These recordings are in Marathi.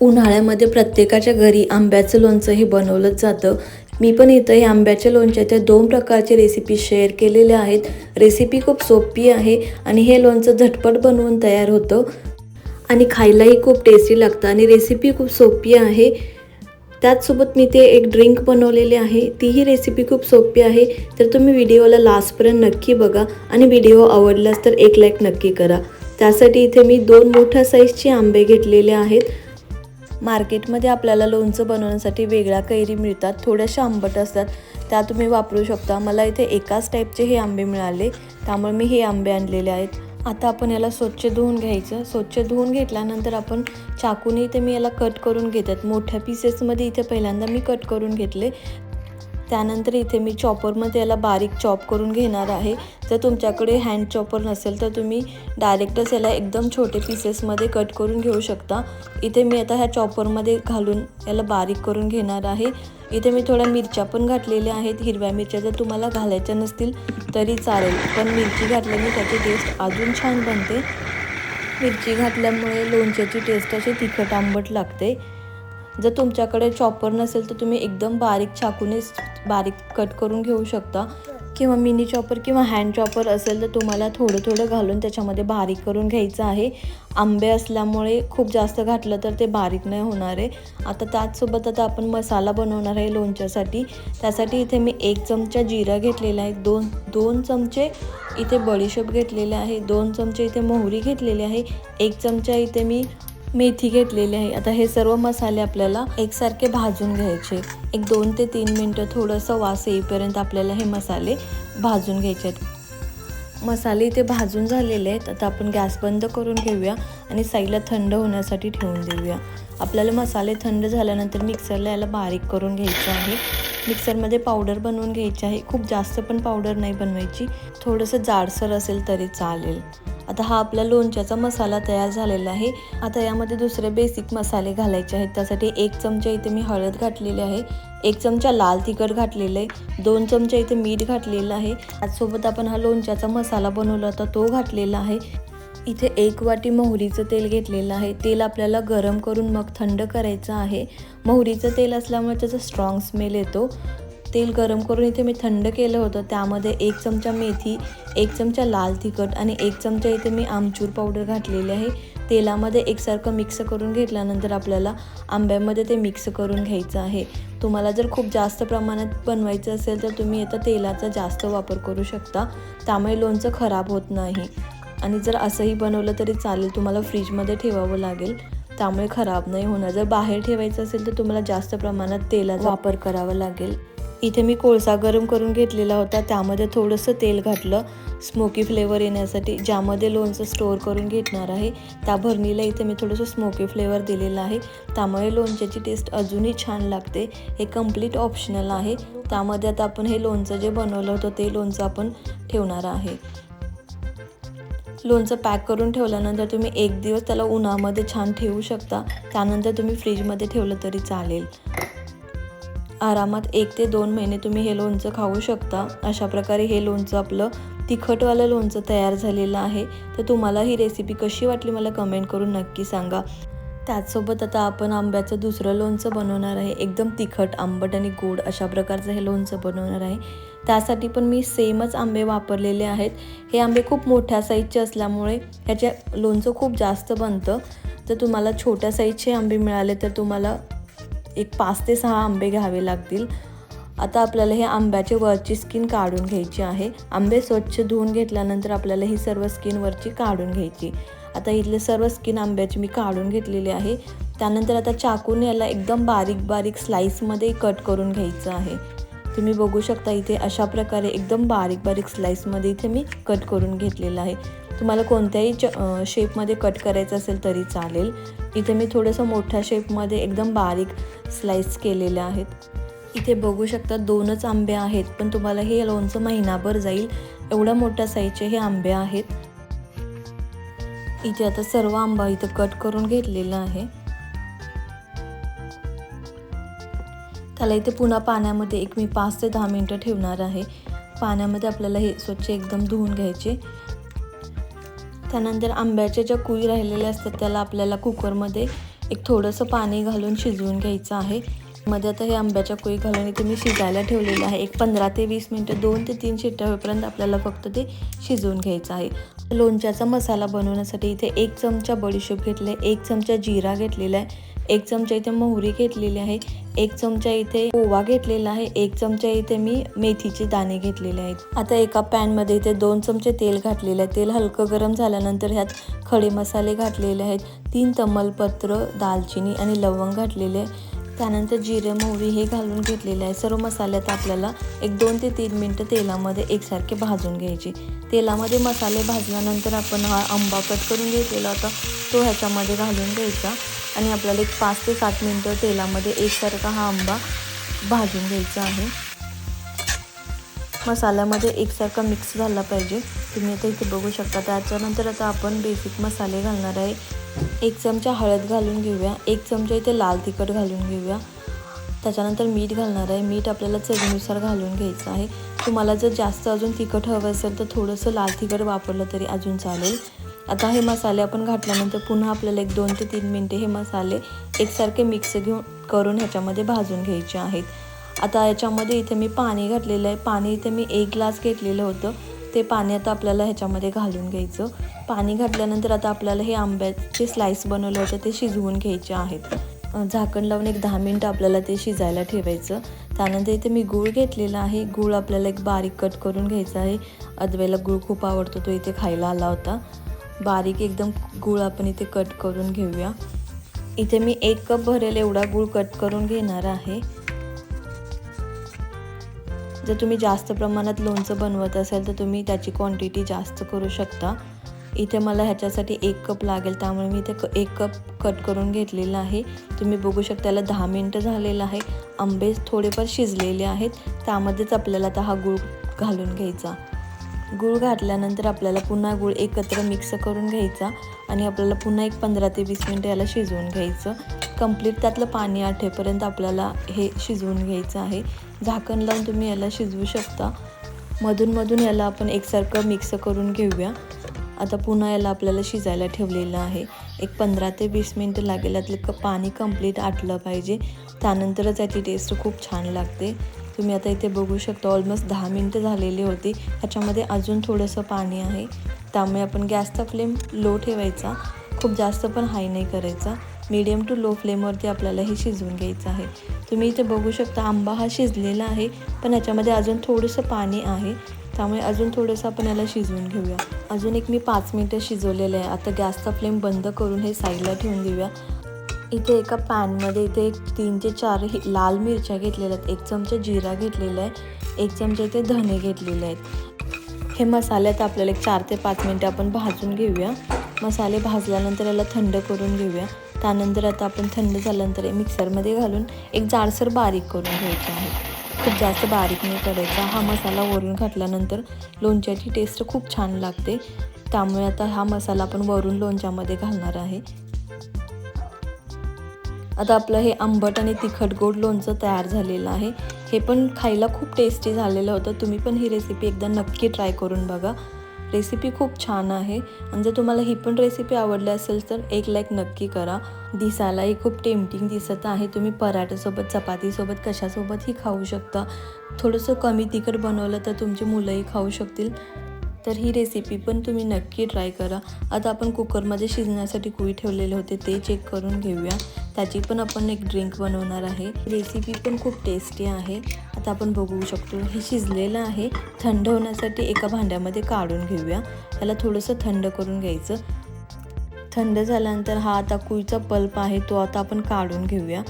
उन्हाळ्यामध्ये प्रत्येकाच्या घरी आंब्याचं लोणचं हे बनवलंच जातं. मी पण इथं हे आंब्याच्या लोणच्याच्या दोन प्रकारचे रेसिपी शेअर केलेल्या आहेत. रेसिपी खूप सोपी आहे आणि हे लोणचं झटपट बनवून तयार होतं. आणि खायलाही खूप टेस्टी लागतं आणि रेसिपी खूप सोपी आहे. त्याचसोबत मी ते एक ड्रिंक बनवलेले आहे. तीही रेसिपी खूप सोपी आहे. तर तुम्ही व्हिडिओला लास्टपर्यंत नक्की बघा आणि व्हिडिओ आवडलास तर एक लाईक नक्की करा. त्यासाठी इथे मी दोन मोठ्या साईजचे आंबे घेतलेले आहेत. मार्केटमध्ये आपल्याला लोणचं बनवण्यासाठी वेगळ्या कैरी मिळतात थोड्याशा आंबट असतात. त्या तुम्ही वापरू शकता. मला इथे एकाच टाईपचे हे आंबे मिळाले. त्यामुळे मी हे आंबे आणलेले आहेत. आता आपण याला स्वच्छ धुवून घ्यायचं. स्वच्छ धुवून घेतल्यानंतर आपण चाकूने इथे मी याला कट करून घेतात मोठ्या पीसेसमध्ये इथे पहिल्यांदा मी कट करून घेतले. त्यानंतर इथे मी चॉपरमध्ये याला बारीक चॉप करून घेणार आहे. जर तुमच्याकडे हँड चॉपर नसेल तर तुम्ही डायरेक्टच याला एकदम छोटे पीसेसमध्ये कट करून घेऊ शकता. इथे मी आता ह्या चॉपरमध्ये घालून याला बारीक करून घेणार आहे. इथे मी थोड्या मिरच्या पण घातलेल्या आहेत. हिरव्या मिरच्या जर तुम्हाला घालायच्या नसतील तरी चालेल. पण मिरची घातल्याने त्याची टेस्ट अजून छान बनते. मिरची घातल्यामुळे लोणच्याची टेस्ट अशी तिखट आंबट लागते. जर तुमच्याकडे चॉपर नसेल तर तुम्ही एकदम बारीक चाकूने बारीक कट करून घेऊ शकता. किंवा मिनी चॉपर किंवा हँड चॉपर असेल तर तुम्हाला थोडं थोडं घालून त्याच्यामध्ये बारीक करून घ्यायचं आहे. आंबे असल्यामुळे खूप जास्त घातलं तर ते बारीक नाही होणार आहे. आता त्याचसोबत आता आपण मसाला बनवणार आहे लोणच्यासाठी. त्यासाठी इथे मी एक चमचा जिरा घेतलेला आहे. दोन दोन चमचे इथे बडीशेप घेतलेले आहे. दोन चमचे इथे मोहरी घेतलेली आहे. एक चमचा इथे मी मेथी घेतलेली आहे. आता हे सर्व मसाले आपल्याला एकसारखे भाजून घ्यायचे. एक दोन ते तीन मिनटं थोडंसं वास येईपर्यंत आपल्याला हे मसाले भाजून घ्यायचे आहेत. मसाले इथे भाजून झालेले आहेत. आता आपण गॅस बंद करून घेऊया आणि साईडला थंड होण्यासाठी ठेवून देऊया. आपल्याला मसाले थंड झाल्यानंतर मिक्सरला याला बारीक करून घ्यायचं आहे. मिक्सरमध्ये पावडर बनवून घ्यायची आहे. खूप जास्त पण पावडर नाही बनवायची. थोडंसं जाडसर असेल तरी चालेल. आता हा आपला लोणच्याचा मसाला तयार झालेला आहे. आता यामध्ये दुसरे बेसिक मसाले घालायचे आहेत. त्यासाठी एक चमचा इथे मी हळद घातलेली आहे. एक चमचा लाल तिखट घातलेलं आहे. दोन चमचा इथे मीठ घातलेलं आहे. त्याचसोबत आपण हा लोणच्याचा मसाला बनवला होता तो घातलेला आहे. इथे एक वाटी मोहरीचं तेल घेतलेलं आहे. तेल आपल्याला गरम करून मग थंड करायचं आहे. मोहरीचं तेल असल्यामुळे त्याचा स्ट्रॉंग स्मेल येतो. तेल गरम करून इथे मी थंड केलं होतं. त्यामध्ये एक चमचा मेथी एक चमचा लाल तिखट आणि एक चमचा इथे मी आमचूर पावडर घातलेली आहे. तेलामध्ये एकसारखं मिक्स करून घेतल्यानंतर आपल्याला आंब्यामध्ये ते मिक्स करून घ्यायचं आहे. तुम्हाला जर खूप जास्त प्रमाणात बनवायचं असेल तर तुम्ही आता तेलाचा जास्त वापर करू शकता. त्यामुळे लोणचं खराब होत नाही. आणि जर असंही बनवलं तरी चालेल तुम्हाला फ्रीजमध्ये ठेवावं लागेल. त्यामुळे खराब नाही होणार. जर बाहेर ठेवायचं असेल तर तुम्हाला जास्त प्रमाणात तेलाचा वापर करावा लागेल. इथे मी कोळसा गरम करून घेतलेला होता. त्यामध्ये थोडंसं तेल घातलं. स्मोकी फ्लेवर येण्यासाठी ज्यामध्ये लोणचं स्टोअर करून घेतणार आहे. त्या भरणीला इथे मी थोडंसं स्मोकी फ्लेवर दिलेलं आहे. त्यामुळे लोणच्याची टेस्ट अजूनही छान लागते. हे कंप्लीट ऑप्शनल आहे. त्यामध्ये आता आपण हे लोणचं जे बनवलं होतं ते लोणचं आपण ठेवणार आहे. लोणचं पॅक करून ठेवल्यानंतर तुम्ही एक दिवस त्याला उन्हामध्ये छान ठेवू शकता. त्यानंतर तुम्ही फ्रीजमध्ये ठेवलं तरी चालेल. आरामात एक ते दोन महिने तुम्ही हे लोणचं खाऊ शकता. अशा प्रकारे हे लोणचं आपलं तिखटवालं लोणचं तयार झालेलं आहे. तर तुम्हाला ही रेसिपी कशी वाटली मला कमेंट करून नक्की सांगा. त्याचसोबत आता आपण आंब्याचं दुसरं लोणचं बनवणार आहे. एकदम तिखट आंबट आणि गोड अशा प्रकारचं हे लोणचं बनवणार आहे. त्यासाठी पण मी सेमच आंबे वापरलेले आहेत. हे आंबे खूप मोठ्या साईजचे असल्यामुळे ह्याचे लोणचं खूप जास्त बनतं. तर तुम्हाला छोट्या साईजचे आंबे मिळाले तर तुम्हाला एक पाच ते सहा आंबे घ्यावे लागतील. आता आपल्याला हे आंब्याचे वरची स्किन काढून घ्यायची आहे. आंबे स्वच्छ धुवून घेतल्यानंतर आपल्याला ही सर्व स्किनवरची काढून घ्यायची. आता इथले सर्व स्किन आंब्याची मी काढून घेतलेली आहे. त्यानंतर आता चाकून याला एकदम बारीक बारीक स्लाईसमध्ये कट करून घ्यायचं आहे. तुम्ही बघू शकता इथे अशा प्रकारे एकदम बारीक बारीक स्लाईसमध्ये इथे मी कट करून घेतलेलं आहे. तुम्हाला कोणत्याही च शेपमध्ये कट करायचं असेल तरी चालेल. इथे मी थोडंसं मोठ्या शेपमध्ये एकदम बारीक स्लाईस केलेल्या आहेत. इथे बघू शकता दोनच आंबे आहेत पण तुम्हाला हे लोणचं महिनाभर जाईल. एवढ्या मोठ्या साईजचे हे आंबे आहेत. इथे आता सर्व आंबा इथं कट करून घेतलेला आहे. त्याला इथे पुन्हा पाण्यामध्ये एक मी पाच ते दहा मिनटं ठेवणार आहे. पाण्यामध्ये आपल्याला हे स्वच्छ एकदम धुवून घ्यायचे. त्यानंतर आंब्याच्या ज्या कुई राहिलेल्या असतात त्याला आपल्याला कुकरमध्ये एक थोडंसं पाणी घालून शिजवून घ्यायचं आहे. मध्ये आता हे आंब्याच्या कुळी घालून इथे मी शिजायला ठेवलेलं आहे. एक पंधरा ते वीस मिनटं दोन ते तीन शिट्ट्या होईपर्यंत आपल्याला फक्त ते शिजवून घ्यायचं आहे. लोणच्याचा मसाला बनवण्यासाठी इथे एक चमचा बडीशेप घेतले एक चमचा जिरा घेतलेला आहे एक चमचा इथे मोहरी घेतलेली आहे एक चमचा इथे ओवा घेतलेला आहे एक चमचा इथे मी मेथीचे दाणे घेतलेले आहेत. आता एका पॅनमध्ये इथे दोन चमचे तेल घातलेले आहे. तेल हलकं गरम झाल्यानंतर ह्यात खडे मसाले घातलेले आहेत तीन तमलपत्र दालचिनी आणि लवंग घातलेले आहे. त्यानंतर जिरे मोहरी हे घालून घेतलेले आहे. सर्व मसाल्यात आपल्याला एक दोन ते तीन मिनटं तेलामध्ये एकसारखे भाजून घ्यायचे. तेलामध्ये मसाले भाजल्यानंतर आपण हा आंबा कट करून घेतलेला होता तो ह्याच्यामध्ये घालून घ्यायचा. आणि आपल्याला एक पाच ते सात मिनटं तेलामध्ये एकसारखा हा आंबा भाजून घ्यायचा आहे. मसाल्यामध्ये एकसारखा मिक्स झाला पाहिजे. तुम्ही आता इथे बघू शकता त्याच्यानंतर आता आपण बेसिक मसाले घालणार आहे. एक चमचा हळद घालून घेऊया. एक चमचा इथे लाल तिखट घालून घेऊया. त्याच्यानंतर मीठ घालणार आहे. मीठ आपल्याला चवीनुसार घालून घ्यायचं आहे. तुम्हाला जर जास्त अजून तिखट हवं असेल तर थोडंसं लाल तिखट वापरलं तरी अजून चालेल. आता हे मसाले आपण घातल्यानंतर पुन्हा आपल्याला एक दोन ते तीन मिनटे हे मसाले एकसारखे मिक्स घेऊन करून ह्याच्यामध्ये भाजून घ्यायचे आहेत. आता याच्यामध्ये इथे मी पाणी घातलेलं आहे. पाणी इथे मी एक ग्लास घेतलेलं होतं. ते पाणी आता आपल्याला ह्याच्यामध्ये घालून घ्यायचं. पाणी घातल्यानंतर आता आपल्याला हे आंब्याचे स्लाईस बनवले होते ते शिजवून घ्यायचे आहेत. झाकण लावून एक दहा मिनटं आपल्याला ते शिजायला ठेवायचं. त्यानंतर इथे मी गूळ घेतलेला आहे. गूळ आपल्याला एक बारीक कट करून घ्यायचा आहे. अद्वैला गूळ खूप आवडतो तो इथे खायला आला होता. बारीक एकदम गूळ आपण इथे कट करून घेऊया. इथे मी एक कप भरेल एवढा गूळ कट करून घेणार आहे. जर तुम्ही जास्त प्रमाणात लोणचं बनवत असाल तर तुम्ही त्याची क्वांटिटी जास्त करू शकता. इथे मला ह्याच्यासाठी एक कप लागेल त्यामुळे मी इथे क एक कप कट करून घेतलेलं आहे. तुम्ही बघू शकता त्याला दहा मिनटं झालेलं आहे. आंबे थोडेफार शिजलेले आहेत. त्यामध्येच आपल्याला आता हा गूळ घालून घ्यायचा. गूळ घातल्यानंतर आपल्याला पुन्हा गूळ एकत्र मिक्स करून घ्यायचा आणि आपल्याला पुन्हा एक पंधरा ते वीस मिनटं याला शिजवून घ्यायचं. कंप्लीट त्यातलं पाणी आठेपर्यंत आपल्याला हे शिजवून घ्यायचं आहे. झाकण लावून तुम्ही याला शिजवू शकता. मधूनमधून याला आपण एकसारखं मिक्स करून घेऊया. आता पुन्हा याला आपल्याला शिजायला ठेवलेलं आहे. एक पंधरा ते वीस मिनटं लागेल यातलं क पाणी कंप्लीट आटलं पाहिजे. त्यानंतरच याची टेस्ट खूप छान लागते. तुम्ही आता इथे बघू शकता ऑलमोस्ट दहा मिनटं झालेली होती. ह्याच्यामध्ये अजून थोडंसं पाणी आहे. त्यामुळे आपण गॅसचा फ्लेम लो ठेवायचा. खूप जास्त पण हाय नाही करायचा. मीडियम टू लो फ्लेमवरती आपल्याला हे शिजवून घ्यायचं आहे. तुम्ही इथे बघू शकता आंबा हा शिजलेला आहे पण ह्याच्यामध्ये अजून थोडंसं पाणी आहे. त्यामुळे अजून थोडंसं आपण याला शिजवून घेऊया. अजून एक मी पाच मिनटं शिजवलेलं आहे. आता गॅसचा फ्लेम बंद करून हे साईडला ठेवून देऊया. इथे एका पॅनमध्ये इथे एक तीन ते चार लाल मिरच्या घेतलेल्या आहेत. एक चमचा जिरा घेतलेला आहे. एक चमचा इथे धने घेतलेले आहेत. हे मसाल्यात आपल्याला एक चार ते पाच मिनटं आपण भाजून घेऊया. मसाले भाजल्यानंतर याला थंड करून घेऊया. त्यानंतर आता आपण थंड झाल्यानंतर मिक्सरमध्ये घालून एक जाडसर बारीक करून घ्यायचे आहे. खूप जास्त बारीक नाही करायचा. हा मसाला वरून घातल्यानंतर लोणच्याची टेस्ट खूप छान लागते. त्यामुळे आता हा मसाला आपण वरून लोणच्यामध्ये घालणार आहे. आता आपलं हे आंबट आणि तिखट गोड लोणचं तयार झालेलं आहे. हे पण खायला खूप टेस्टी झालेलं होतं. तुम्ही पण ही रेसिपी एकदा नक्की ट्राय करून बघा. रेसिपी खूप छान आहे. आणि जर तुम्हाला ही पण रेसिपी आवडली असेल तर एक लाईक नक्की करा. दिसायलाही खूप टेम्पटिंग दिसत आहे. तुम्ही पराठ्यासोबत चपातीसोबत कशासोबतही खाऊ शकता. थोडंसं कमी तिखट बनवलं तर तुमची मुलंही खाऊ शकतील. तर ही रेसिपी पण तुम्ही नक्की ट्राय करा. आता आपण कुकरमध्ये शिजण्यासाठी कुई ठेवलेले होते ते चेक करून घेऊया. त्याची पण आपण एक ड्रिंक बनवणार आहे. रेसिपी पण खूप टेस्टी आहे. आता आपण बघू शकतो हे शिजलेलं आहे. थंड होण्यासाठी एका भांड्यामध्ये काढून घेऊया. त्याला थोडंसं थंड करून घ्यायचं. थंड झाल्यानंतर हा आता कुईचा पल्प आहे तो आता आपण काढून घेऊया.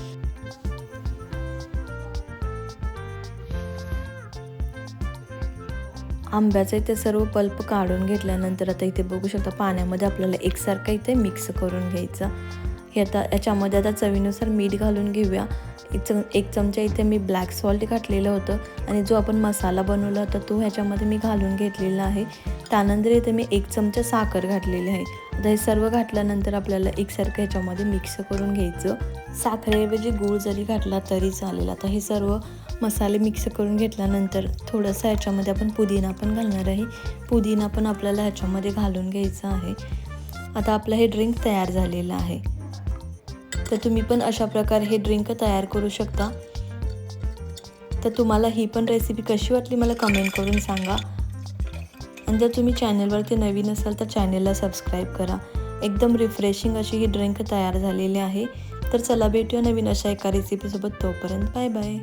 आंब्याचं इथे सर्व पल्प काढून घेतल्यानंतर आता इथे बघू शकता पाण्यामध्ये आपल्याला एकसारखं इथे मिक्स करून घ्यायचं. हे आता याच्यामध्ये आता चवीनुसार मीठ घालून घेऊया. एक चम एक चमचा इथे मी ब्लॅक सॉल्ट घातलेलं होतं आणि जो आपण मसाला बनवला होता तो ह्याच्यामध्ये मी घालून घेतलेला आहे. त्यानंतर इथे मी एक चमचा साखर घातलेली आहे. आता हे सर्व घातल्यानंतर आपल्याला एकसारखं ह्याच्यामध्ये मिक्स करून घ्यायचं. साखरेऐवजी गूळ जरी घातला तरी चालेल. आता हे सर्व मसाले मिक्स करून घेतल्यानंतर थोडंसं ह्याच्यामध्ये आपण पुदिना पण घालणार आहे. पुदिना पण आपल्याला ह्याच्यामध्ये घालून घ्यायचं आहे. आता आपलं हे ड्रिंक तयार झालेलं आहे. तर तुम्ही पण अशा प्रकारे हे ड्रिंक तयार करू शकता. तर तुम्हाला ही पण रेसिपी कशी वाटली मला कमेंट करून सांगा. आणि जर तुम्ही चॅनलवरती नवीन असाल तर चॅनलला सबस्क्राईब करा. एकदम रिफ्रेशिंग अशी ही ड्रिंक तयार झालेली आहे. तर चला भेटूया नवीन अशा एका रेसिपीसोबत तोपर्यंत बाय बाय